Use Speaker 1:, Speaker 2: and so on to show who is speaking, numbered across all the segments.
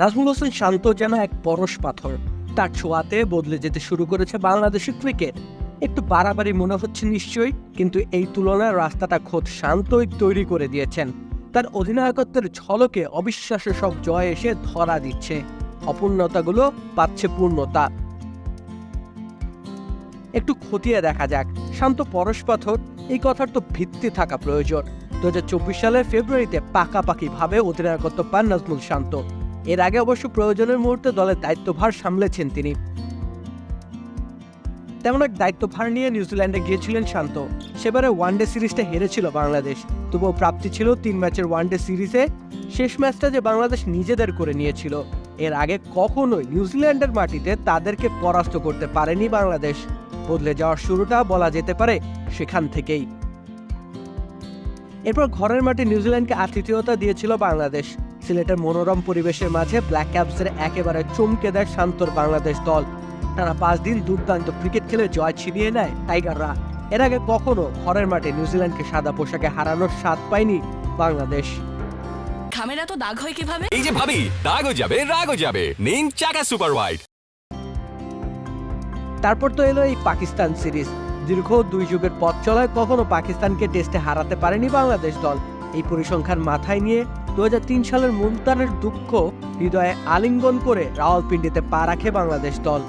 Speaker 1: নাজমুল হোসেন শান্ত যেন এক পরশ পাথর। তার ছোঁয়াতে বদলে যেতে শুরু করেছে বাংলাদেশের ক্রিকেট। একটু বাড়াবাড়ি মনে হচ্ছে নিশ্চয়ই, কিন্তু এই তুলনায় রাস্তাটা খোদ শান্তই তৈরি করে দিয়েছেন। তার অধিনায়কত্বের ঝলকে অবিশ্বাস্য সব জয় এসে ধরা দিচ্ছে। অপূর্ণতাগুলো পাচ্ছে পূর্ণতা। একটু খতিয়ে দেখা যাক। শান্ত পরশ পাথর, এই কথার তো ভিত্তি থাকা প্রয়োজন। দু হাজার চব্বিশ সালের ফেব্রুয়ারিতে পাকাপাকিভাবে অধিনায়কত্ব পান নাজমুল শান্ত। এর আগে অবশ্য প্রয়োজনের মুহূর্তে দলের দায়িত্বভার সামলেছেন তিনি। তেমন এক দায়িত্বভার নিয়ে নিউজিল্যান্ডে গিয়েছিলেন শান্ত। সেবারে ওয়ানডে সিরিজটা হেরেছিল বাংলাদেশ। তবুও প্রাপ্তি ছিল তিন ম্যাচের ওয়ানডে সিরিজে। শেষ ম্যাচটা যে বাংলাদেশ নিজেদের করে নিয়েছিল। এর আগে কখনোই নিউজিল্যান্ডের মাটিতে তাদেরকে পরাস্ত করতে পারেনি বাংলাদেশ। বদলে যাওয়ার শুরুটা বলা যেতে পারে সেখান থেকেই। এরপর ঘরের মাঠে নিউজিল্যান্ডকে আতিথেয়তা দিয়েছিল বাংলাদেশ। সিলেটের মনোরম পরিবেশের মাঝে ব্ল্যাক ক্যাপসের একেবারে চমকে দেয় শান্তর বাংলাদেশ দল। টানা পাঁচ দিন দুর্দান্ত ক্রিকেট খেলে জয় ছিনিয়ে নেয় টাইগাররা এর আগে কখনো ঘরের মাঠে নিউজিল্যান্ডকে সাদা পোশাকে হারানোর স্বাদ পায়নি বাংলাদেশ।
Speaker 2: খামের এত দাগ হয় কীভাবে?
Speaker 3: এই যে ভাবি দাগও যাবে রাগও যাবে। নিন চাকা সুপার হোয়াইট
Speaker 1: তারপর তো এলো এই পাকিস্তান সিরিজ। দীর্ঘ দুই যুগের পথ চলায় কখনো পাকিস্তানকে টেস্টে হারাতে পারেনি বাংলাদেশ দল। এই পরিসংখ্যান মাথায় নিয়ে দু সালের মুলতানের দুঃখ হৃদয়ে আলিঙ্গন করে রাওয়ালপিন্ডিতে পা রাখে বাংলাদেশ দল।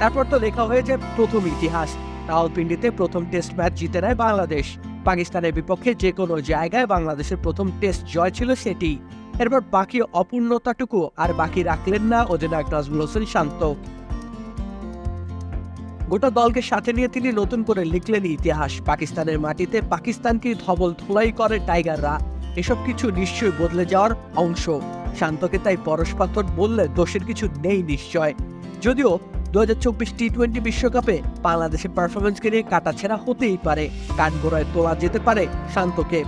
Speaker 1: তারপর তো লেখা হয়েছে প্রথম ইতিহাস। রাওয়ালপিন্ডিতে প্রথম টেস্ট ম্যাচ জিতে নেয় বাংলাদেশ। পাকিস্তানের বিপক্ষে যে কোনো জায়গায় বাংলাদেশের প্রথম টেস্ট জয় ছিল সেটি। এরপর বাকি অপূর্ণতাটুকু আর বাকি রাখলেন না অধিনায়ক নাজমুল হোসেন শান্ত। গোটা দলকে সাথে নিয়ে তিনি নতুন করে লিখলেন ইতিহাস। পাকিস্তানের মাটিতে পাকিস্তানকে ধবল ধুলাই করে টাইগাররা। এসব কিছু নিশ্চয়ই বদলে যাওয়ার অংশ। শান্তকে তাই পরশপাথর বললে দোষের কিছু নেই নিশ্চয়। যদিও দু হাজার চব্বিশ টি টোয়েন্টি বিশ্বকাপে বাংলাদেশের পারফরমেন্সকে নিয়ে কাটাছেড়া হতেই পারে। কাঠগোড়ায় তোলা যেতে পারে শান্তকে।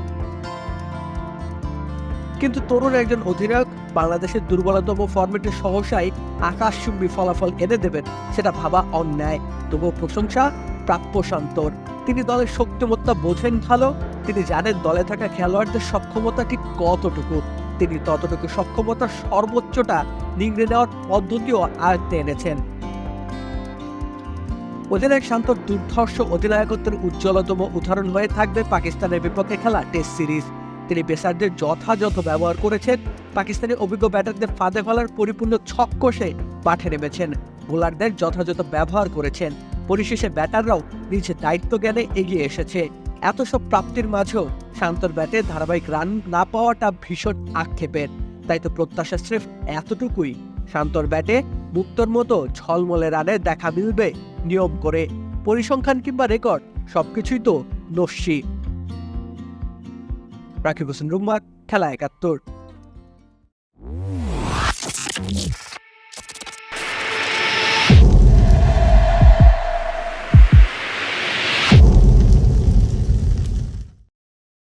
Speaker 1: কিন্তু তরুণ একজন অধিনায়ক বাংলাদেশের দুর্বলতম ফরম্যাটের সহসাই আকাশচুম্বী ফলাফল এনে দেবেন, সেটা ভাবা অন্যায়। তবুও প্রশংসা প্রাপ্য শান্তর তিনি দলের শক্তিমত্তা বোঝেন ভালো, তিনি জানেন দলে থাকা খেলোয়াড়দের সক্ষমতা ঠিক কতটুকু। তিনি ততটুকু সক্ষমতার সর্বোচ্চটা নিংড়ে নেওয়ার পদ্ধতিও আয়ত্তে এনেছেন। অধিনায়ক শান্ত দুর্ধর্ষ অধিনায়কত্বের উজ্জ্বলতম উদাহরণ হয়ে থাকবে পাকিস্তানের বিপক্ষে খেলা টেস্ট সিরিজ। তিনি পেসারদের যথাযথ ব্যবহার করেছেন। পাকিস্তানি অভিজ্ঞ ব্যাটারদের ফাঁদে ফেলার পরিপূর্ণ ছক মাঠে নেমেছেন। বোলারদের যথাযথ ব্যবহার করেছেন। পরিশেষে ব্যাটাররাও নিজ দায়িত্ব জ্ঞানে এগিয়ে এসেছে। এত সব প্রাপ্তির মাঝেও শান্তর ব্যাটে ধারাবাহিক রান না পাওয়াটা ভীষণ আক্ষেপের। তাই তো প্রত্যাশা স্রেফ এতটুকুই। শান্তর ব্যাটে মুক্তর মতো ঝলমলে রানে দেখা মিলবে নিয়ম করে। পরিসংখ্যান কিংবা রেকর্ড সবকিছুই তো নস্যি। রাকিব হোসেন রুম্মাক খেলা একাত্তর।